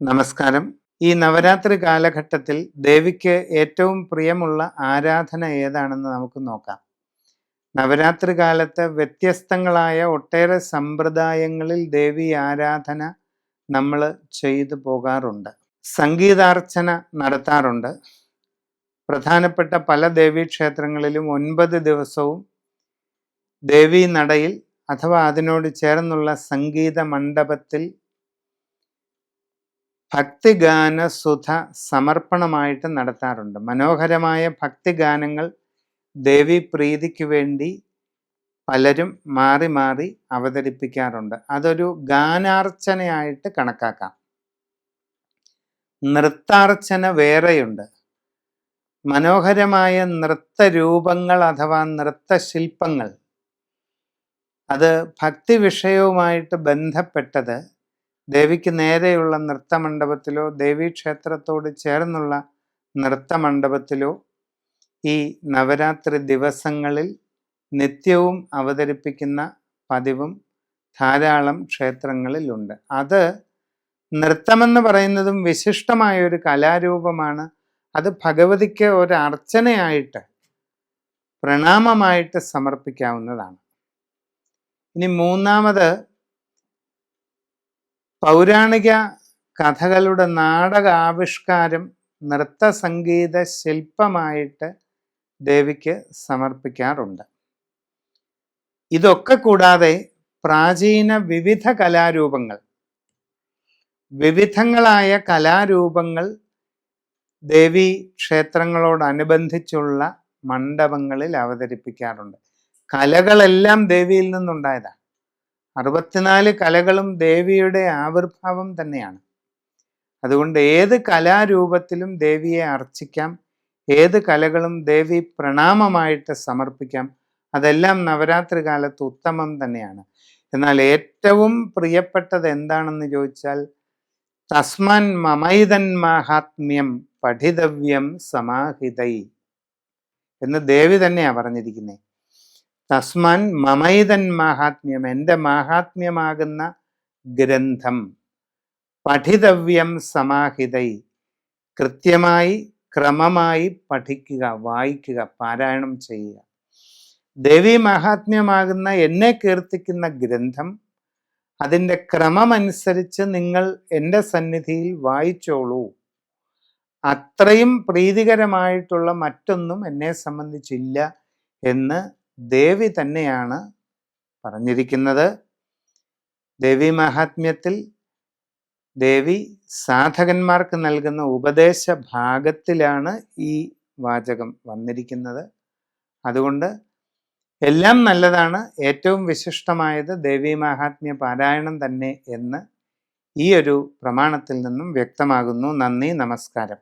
നമസ്കാരം. ഈ നവരാത്രി കാലഘട്ടത്തിൽ ദേവിക്ക് ഏറ്റവും പ്രിയമുള്ള ആരാധന ഏതാണെന്ന് നമുക്ക് നോക്കാം. നവരാത്രി കാലത്ത് വ്യത്യസ്തങ്ങളായ ഒട്ടേറെ സമ്പ്രദായങ്ങളിൽ ദേവി ആരാധന നമ്മൾ ചെയ്തു പോകാറുണ്ട്. സംഗീതാർച്ചന നടത്താറുണ്ട്. പ്രധാനപ്പെട്ട പല ദേവീക്ഷേത്രങ്ങളിലും ഒൻപത് ദിവസവും ദേവീ നടയിൽ അഥവാ അതിനോട് ചേർന്നുള്ള സംഗീത മണ്ഡപത്തിൽ ഭക്തിഗാന സുധ സമർപ്പണമായിട്ട് നടത്താറുണ്ട്. മനോഹരമായ ഭക്തിഗാനങ്ങൾ ദേവി പ്രീതിക്ക് വേണ്ടി പലരും മാറി മാറി അവതരിപ്പിക്കാറുണ്ട്. അതൊരു ഗാനാർച്ചനയായിട്ട് കണക്കാക്കാം. നൃത്താർച്ചന വേറെയുണ്ട്. മനോഹരമായ നൃത്തരൂപങ്ങൾ അഥവാ നൃത്തശില്പങ്ങൾ. അത് ഭക്തി വിഷയവുമായിട്ട് ബന്ധപ്പെട്ടത് ദേവിക്ക് നേരെയുള്ള നൃത്തമണ്ഡപത്തിലോ ദേവീക്ഷേത്രത്തോട് ചേർന്നുള്ള നൃത്തമണ്ഡപത്തിലോ ഈ നവരാത്രി ദിവസങ്ങളിൽ നിത്യവും അവതരിപ്പിക്കുന്ന പതിവും ധാരാളം ക്ഷേത്രങ്ങളിലുണ്ട്. അത് നൃത്തമെന്ന് പറയുന്നതും വിശിഷ്ടമായ ഒരു കലാരൂപമാണ്. അത് ഭഗവതിക്ക് ഒരു അർച്ചനയായിട്ട് പ്രണാമമായിട്ട് സമർപ്പിക്കാവുന്നതാണ്. ഇനി മൂന്നാമത് പൗരാണിക കഥകളുടെ നാടകാവിഷ്കാരം നൃത്തസംഗീത ശില്പമായിട്ട് ദേവിക്ക് സമർപ്പിക്കാറുണ്ട്. ഇതൊക്കെ കൂടാതെ പ്രാചീന വിവിധ കലാരൂപങ്ങൾ വിവിധങ്ങളായ കലാരൂപങ്ങൾ ദേവി ക്ഷേത്രങ്ങളോടനുബന്ധിച്ചുള്ള മണ്ഡപങ്ങളിൽ അവതരിപ്പിക്കാറുണ്ട്. കലകളെല്ലാം ദേവിയിൽ നിന്നുണ്ടായതാണ് അറുപത്തിനാല് കലകളും ദേവിയുടെ ആവിർഭാവം തന്നെയാണ്. അതുകൊണ്ട് ഏത് കലാരൂപത്തിലും ദേവിയെ അർച്ചിക്കാം ഏത് കലകളും ദേവി പ്രണാമമായിട്ട് സമർപ്പിക്കാം അതെല്ലാം നവരാത്രി കാലത്ത് ഉത്തമം തന്നെയാണ്. എന്നാൽ ഏറ്റവും പ്രിയപ്പെട്ടത് എന്താണെന്ന് ചോദിച്ചാൽ തസ്മാൻ മമൈതൻ മാഹാത്മ്യം പഠിതവ്യം സമാഹിതൈ എന്ന് ദേവി തന്നെയാണ് പറഞ്ഞിരിക്കുന്നത് തസ്മാൻ മമൈതൻ മാഹാത്മ്യം എന്റെ മാഹാത്മ്യമാകുന്ന ഗ്രന്ഥം. പഠിതവ്യം സമാഹിതൈ. കൃത്യമായി ക്രമമായി പഠിക്കുക വായിക്കുക പാരായണം ചെയ്യുക. ദേവി മഹാത്മ്യമാകുന്ന എന്നെ കീർത്തിക്കുന്ന ഗ്രന്ഥം അതിന്റെ ക്രമമനുസരിച്ച് നിങ്ങൾ എന്റെ സന്നിധിയിൽ വായിച്ചോളൂ. അത്രയും പ്രീതികരമായിട്ടുള്ള മറ്റൊന്നും എന്നെ സംബന്ധിച്ചില്ല എന്ന് ദേവി തന്നെയാണ് പറഞ്ഞിരിക്കുന്നത്. ദേവി മഹാത്മ്യത്തിൽ ദേവി സാധകന്മാർക്ക് നൽകുന്ന ഉപദേശ ഭാഗത്തിലാണ് ഈ വാചകം വന്നിരിക്കുന്നത്. അതുകൊണ്ട് എല്ലാം നല്ലതാണ്. ഏറ്റവും വിശിഷ്ടമായത് ദേവി മഹാത്മ്യ പാരായണം തന്നെ എന്ന് ഈ ഒരു പ്രമാണത്തിൽ നിന്നും വ്യക്തമാകുന്നു. നന്ദി നമസ്കാരം.